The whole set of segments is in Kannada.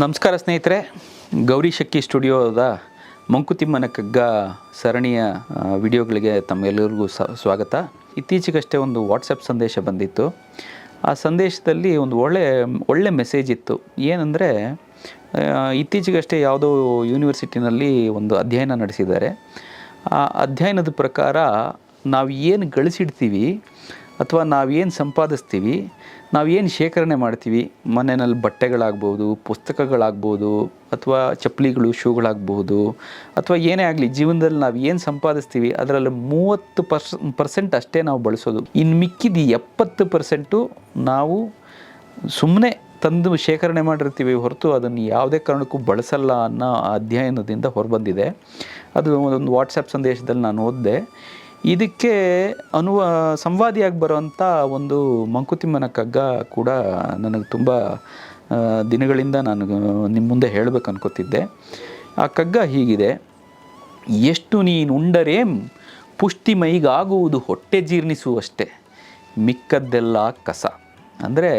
ನಮಸ್ಕಾರ ಸ್ನೇಹಿತರೆ, ಗೌರಿ ಶಕ್ಕಿ ಸ್ಟುಡಿಯೋದ ಮಂಕುತಿಮ್ಮನ ಕಗ್ಗ ಸರಣಿಯ ವಿಡಿಯೋಗಳಿಗೆ ತಮ್ಮೆಲ್ಲರಿಗೂ ಸ್ವಾಗತ. ಇತ್ತೀಚೆಗಷ್ಟೇ ಒಂದು ವಾಟ್ಸಪ್ ಸಂದೇಶ ಬಂದಿತ್ತು. ಆ ಸಂದೇಶದಲ್ಲಿ ಒಂದು ಒಳ್ಳೆ ಒಳ್ಳೆ ಮೆಸೇಜ್ ಇತ್ತು. ಏನಂದರೆ ಇತ್ತೀಚೆಗಷ್ಟೇ ಯಾವುದೋ ಯೂನಿವರ್ಸಿಟಿನಲ್ಲಿ ಒಂದು ಅಧ್ಯಯನ ನಡೆಸಿದ್ದಾರೆ. ಆ ಅಧ್ಯಯನದ ಪ್ರಕಾರ, ನಾವು ಏನು ಗಳಿಸಿಡ್ತೀವಿ ಅಥವಾ ನಾವೇನು ಸಂಪಾದಿಸ್ತೀವಿ, ನಾವೇನು ಶೇಖರಣೆ ಮಾಡ್ತೀವಿ, ಮನೆಯಲ್ಲಿ ಬಟ್ಟೆಗಳಾಗ್ಬೋದು, ಪುಸ್ತಕಗಳಾಗ್ಬೋದು, ಅಥವಾ ಚಪ್ಪಲಿಗಳು, ಶೂಗಳಾಗ್ಬೋದು, ಅಥವಾ ಏನೇ ಆಗಲಿ ಜೀವನದಲ್ಲಿ ನಾವು ಏನು ಸಂಪಾದಿಸ್ತೀವಿ, ಅದರಲ್ಲಿ ಮೂವತ್ತು ಪರ್ಸ್, ಪರ್ಸೆಂಟ್ ಅಷ್ಟೇ ನಾವು ಬಳಸೋದು. ಇನ್ನು ಮಿಕ್ಕಿದ ಎಪ್ಪತ್ತು ಪರ್ಸೆಂಟು ನಾವು ಸುಮ್ಮನೆ ತಂದು ಶೇಖರಣೆ ಮಾಡಿರ್ತೀವಿ ಹೊರತು ಅದನ್ನು ಯಾವುದೇ ಕಾರಣಕ್ಕೂ ಬಳಸಲ್ಲ ಅನ್ನೋ ಅಧ್ಯಯನದಿಂದ ಹೊರಬಂದಿದೆ. ಅದು ಒಂದು ವಾಟ್ಸಪ್ ಸಂದೇಶದಲ್ಲಿ ನಾನು ಓದಿದೆ. ಇದಕ್ಕೆ ಅನುವ ಸಂವಾದಿಯಾಗಿ ಬರುವಂಥ ಒಂದು ಮಂಕುತಿಮ್ಮನ ಕಗ್ಗ ಕೂಡ ನನಗೆ ತುಂಬ ದಿನಗಳಿಂದ ನಾನು ನಿಮ್ಮ ಮುಂದೆ ಹೇಳಬೇಕು ಅನ್ಕೋತಿದ್ದೆ. ಆ ಕಗ್ಗ ಹೀಗಿದೆ. ಎಷ್ಟು ನೀನು ಉಂಡರೇಮ್ ಪುಷ್ಟಿ ಮೈಗಾಗುವುದು ಹೊಟ್ಟೆ ಜೀರ್ಣಿಸುವಷ್ಟೇ. ಮಿಕ್ಕದ್ದೆಲ್ಲ ಕಸ. ಅಂದರೆ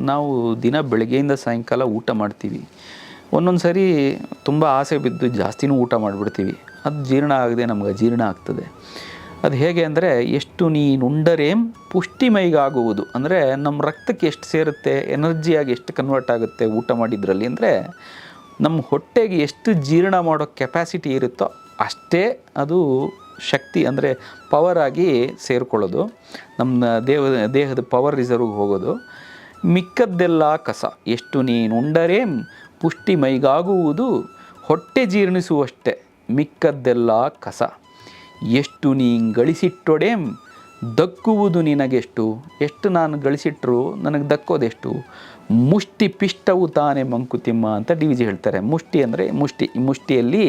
ನಾವು ದಿನ ಬೆಳಗ್ಗೆಯಿಂದ ಸಾಯಂಕಾಲ ಊಟ ಮಾಡ್ತೀವಿ. ಒಂದೊಂದು ಸರಿ ತುಂಬ ಆಸೆ ಬಿದ್ದು ಜಾಸ್ತಿನೂ ಊಟ ಮಾಡಿಬಿಡ್ತೀವಿ. ಅದು ಜೀರ್ಣ ಆಗದೆ ನಮ್ಗೆ ಅಜೀರ್ಣ ಆಗ್ತದೆ. ಅದು ಹೇಗೆ ಅಂದರೆ ಎಷ್ಟು ನೀನುಂಡರೇಂ ಪುಷ್ಟಿ ಪುಷ್ಟಿಮೈಗಾಗುವುದು. ಅಂದರೆ ನಮ್ಮ ರಕ್ತಕ್ಕೆ ಎಷ್ಟು ಸೇರುತ್ತೆ ಎನರ್ಜಿಯಾಗಿ ಎಷ್ಟು ಕನ್ವರ್ಟ್ ಆಗುತ್ತೆ ಊಟ ಮಾಡಿದ್ರಲ್ಲಿ ಅಂದರೆ ನಮ್ಮ ಹೊಟ್ಟೆಗೆ ಎಷ್ಟು ಜೀರ್ಣ ಮಾಡೋ ಕೆಪಾಸಿಟಿ ಇರುತ್ತೋ ಅಷ್ಟೇ ಅದು ಶಕ್ತಿ ಅಂದರೆ ಪವರ್ ಆಗಿ ಸೇರಿಕೊಳ್ಳೋದು. ನಮ್ಮ ದೇಹ ದೇಹದ ಪವರ್ ರಿಸರ್ವ್ಗೆ ಹೋಗೋದು. ಮಿಕ್ಕದ್ದೆಲ್ಲ ಕಸ, ಎಷ್ಟು ನೀನುಂಡರೇಂ ಪುಷ್ಟಿ ಮೈಗಾಗುವುದು ಹೊಟ್ಟೆ ಜೀರ್ಣಿಸುವಷ್ಟೇ ಮಿಕ್ಕದ್ದೆಲ್ಲ ಕಸ. ಎಷ್ಟು ನೀ ಗಳಿಸಿಟ್ಟೊಡೇಂ? ದಕ್ಕುವುದು ನಿನಗೆಷ್ಟು? ಎಷ್ಟು ನಾನು ಗಳಿಸಿಟ್ಟರು ನನಗೆ ದಕ್ಕೋದೆಷ್ಟು? ಮುಷ್ಟಿ ಪಿಷ್ಟವು ತಾನೇ ಮಂಕುತಿಮ್ಮ ಅಂತ ಡಿ ವಿ ಜಿ ಹೇಳ್ತಾರೆ. ಮುಷ್ಟಿ ಅಂದರೆ ಮುಷ್ಟಿ ಮುಷ್ಟಿಯಲ್ಲಿ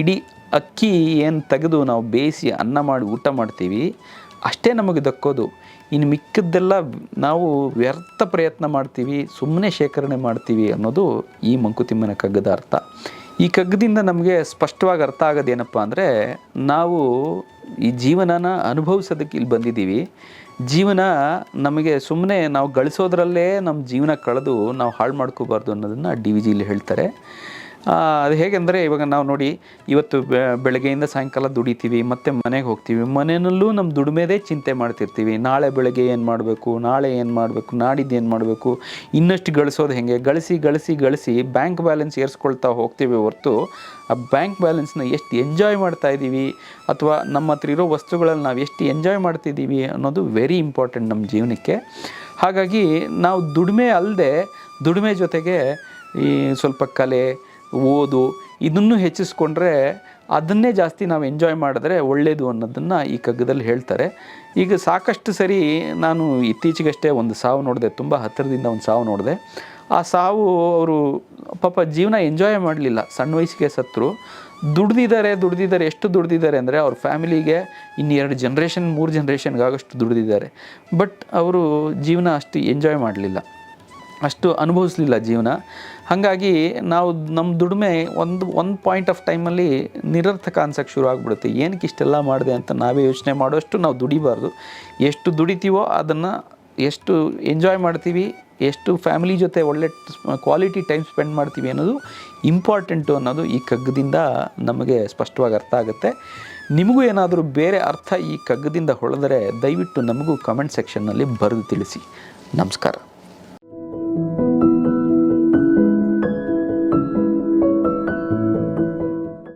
ಇಡೀ ಅಕ್ಕಿ ಏನು ತೆಗೆದು ನಾವು ಬೇಯಿಸಿ ಅನ್ನ ಮಾಡಿ ಊಟ ಮಾಡ್ತೀವಿ, ಅಷ್ಟೇ ನಮಗೆ ದಕ್ಕೋದು. ಇನ್ನು ಮಿಕ್ಕದ್ದೆಲ್ಲ ನಾವು ವ್ಯರ್ಥ ಪ್ರಯತ್ನ ಮಾಡ್ತೀವಿ ಸುಮ್ಮನೆ ಶೇಖರಣೆ ಮಾಡ್ತೀವಿ ಅನ್ನೋದು ಈ ಮಂಕುತಿಮ್ಮನ ಕಗ್ಗದ ಅರ್ಥ. ಈ ಕಗ್ಗದಿಂದ ನಮಗೆ ಸ್ಪಷ್ಟವಾಗಿ ಅರ್ಥ ಆಗೋದೇನಪ್ಪ ಅಂದರೆ, ನಾವು ಈ ಜೀವನನ ಅನುಭವಿಸೋದಕ್ಕೆ ಇಲ್ಲಿ ಬಂದಿದ್ದೀವಿ. ಜೀವನ ನಮಗೆ ಸುಮ್ಮನೆ ನಾವು ಗಳಿಸೋದ್ರಲ್ಲೇ ನಮ್ಮ ಜೀವನ ಕಳೆದು ನಾವು ಹಾಳು ಮಾಡ್ಕೋಬಾರ್ದು ಅನ್ನೋದನ್ನು ಡಿ ವಿ ಜಿಲಿ ಹೇಳ್ತಾರೆ. ಅದು ಹೇಗೆಂದರೆ ಇವಾಗ ನಾವು ನೋಡಿ ಇವತ್ತು ಬೆಳಗ್ಗೆಯಿಂದ ಸಾಯಂಕಾಲ ದುಡಿತೀವಿ, ಮತ್ತು ಮನೆಗೆ ಹೋಗ್ತೀವಿ. ಮನೆಯಲ್ಲೂ ನಮ್ಮ ದುಡಿಮೆದೇ ಚಿಂತೆ ಮಾಡ್ತಿರ್ತೀವಿ. ನಾಳೆ ಬೆಳಗ್ಗೆ ಏನು ಮಾಡಬೇಕು, ನಾಳೆ ಏನು ಮಾಡಬೇಕು, ನಾಡಿದ್ದು ಏನು ಮಾಡಬೇಕು, ಇನ್ನಷ್ಟು ಗಳಿಸೋದು ಹೇಗೆ? ಗಳಿಸಿ ಗಳಿಸಿ ಗಳಿಸಿ ಬ್ಯಾಂಕ್ ಬ್ಯಾಲೆನ್ಸ್ ಏರಿಸ್ಕೊಳ್ತಾ ಹೋಗ್ತೀವಿ ಹೊರತು, ಆ ಬ್ಯಾಂಕ್ ಬ್ಯಾಲೆನ್ಸ್ನ ಎಷ್ಟು ಎಂಜಾಯ್ ಮಾಡ್ತಾ ಇದ್ದೀವಿ, ಅಥವಾ ನಮ್ಮ ಹತ್ರ ಇರೋ ವಸ್ತುಗಳಲ್ಲಿ ನಾವು ಎಷ್ಟು ಎಂಜಾಯ್ ಮಾಡ್ತಿದ್ದೀವಿ ಅನ್ನೋದು ವೆರಿ ಇಂಪಾರ್ಟೆಂಟ್ ನಮ್ಮ ಜೀವನಕ್ಕೆ. ಹಾಗಾಗಿ ನಾವು ದುಡಿಮೆ ಅಲ್ಲದೆ, ದುಡಿಮೆ ಜೊತೆಗೆ ಈ ಸ್ವಲ್ಪ ಕಲೆ ಓದು ಇದನ್ನು ಹೆಚ್ಚಿಸ್ಕೊಂಡ್ರೆ ಅದನ್ನೇ ಜಾಸ್ತಿ ನಾವು ಎಂಜಾಯ್ ಮಾಡಿದ್ರೆ ಒಳ್ಳೆಯದು ಅನ್ನೋದನ್ನು ಈ ಕಗ್ಗದಲ್ಲಿ ಹೇಳ್ತಾರೆ. ಈಗ ಸಾಕಷ್ಟು ಸರಿ ನಾನು ಇತ್ತೀಚೆಗಷ್ಟೇ ಒಂದು ಸಾವು ನೋಡಿದೆ, ತುಂಬ ಹತ್ತಿರದಿಂದ ಒಂದು ಸಾವು ನೋಡಿದೆ. ಆ ಸಾವು ಅವರು ಪಾಪ ಜೀವನ ಎಂಜಾಯ್ ಮಾಡಲಿಲ್ಲ, ಸಣ್ಣ ವಯಸ್ಸಿಗೆ ಸತ್ರು. ದುಡ್ದಿದ್ದಾರೆ ದುಡ್ದಿದ್ದಾರೆ, ಎಷ್ಟು ದುಡ್ದಿದ್ದಾರೆ ಅಂದರೆ ಅವ್ರ ಫ್ಯಾಮಿಲಿಗೆ ಇನ್ನು ಎರಡು ಜನ್ರೇಷನ್ ಮೂರು ಜನ್ರೇಷನ್ಗಾಗಷ್ಟು ದುಡ್ದಿದ್ದಾರೆ. ಬಟ್ ಅವರು ಜೀವನ ಅಷ್ಟು ಎಂಜಾಯ್ ಮಾಡಲಿಲ್ಲ. ಅಷ್ಟು ಅನುಭವಿಸಲಿಲ್ಲ ಜೀವನ. ಹಾಗಾಗಿ ನಾವು ನಮ್ಮ ದುಡಿಮೆ ಒಂದು ಒಂದು ಪಾಯಿಂಟ್ ಆಫ್ ಟೈಮಲ್ಲಿ ನಿರರ್ಥಕ ಅನ್ಸಕ್ಕೆ ಶುರು ಆಗಿಬಿಡುತ್ತೆ. ಏನಕ್ಕೆ ಇಷ್ಟೆಲ್ಲ ಮಾಡಿದೆ ಅಂತ ನಾವೇ ಯೋಚನೆ ಮಾಡೋಷ್ಟು ನಾವು ದುಡಿಬಾರ್ದು. ಎಷ್ಟು ದುಡಿತೀವೋ ಅದನ್ನು ಎಷ್ಟು ಎಂಜಾಯ್ ಮಾಡ್ತೀವಿ, ಎಷ್ಟು ಫ್ಯಾಮಿಲಿ ಜೊತೆ ಒಳ್ಳೆ ಕ್ವಾಲಿಟಿ ಟೈಮ್ ಸ್ಪೆಂಡ್ ಮಾಡ್ತೀವಿ ಅನ್ನೋದು ಇಂಪಾರ್ಟೆಂಟು ಅನ್ನೋದು ಈ ಕಗ್ಗದಿಂದ ನಮಗೆ ಸ್ಪಷ್ಟವಾಗಿ ಅರ್ಥ ಆಗುತ್ತೆ. ನಿಮಗೂ ಏನಾದರೂ ಬೇರೆ ಅರ್ಥ ಈ ಕಗ್ಗದಿಂದ ಹೊಳೆದರೆ ದಯವಿಟ್ಟು ನಮಗೂ ಕಮೆಂಟ್ ಸೆಕ್ಷನ್ನಲ್ಲಿ ಬರೆದು ತಿಳಿಸಿ. ನಮಸ್ಕಾರ.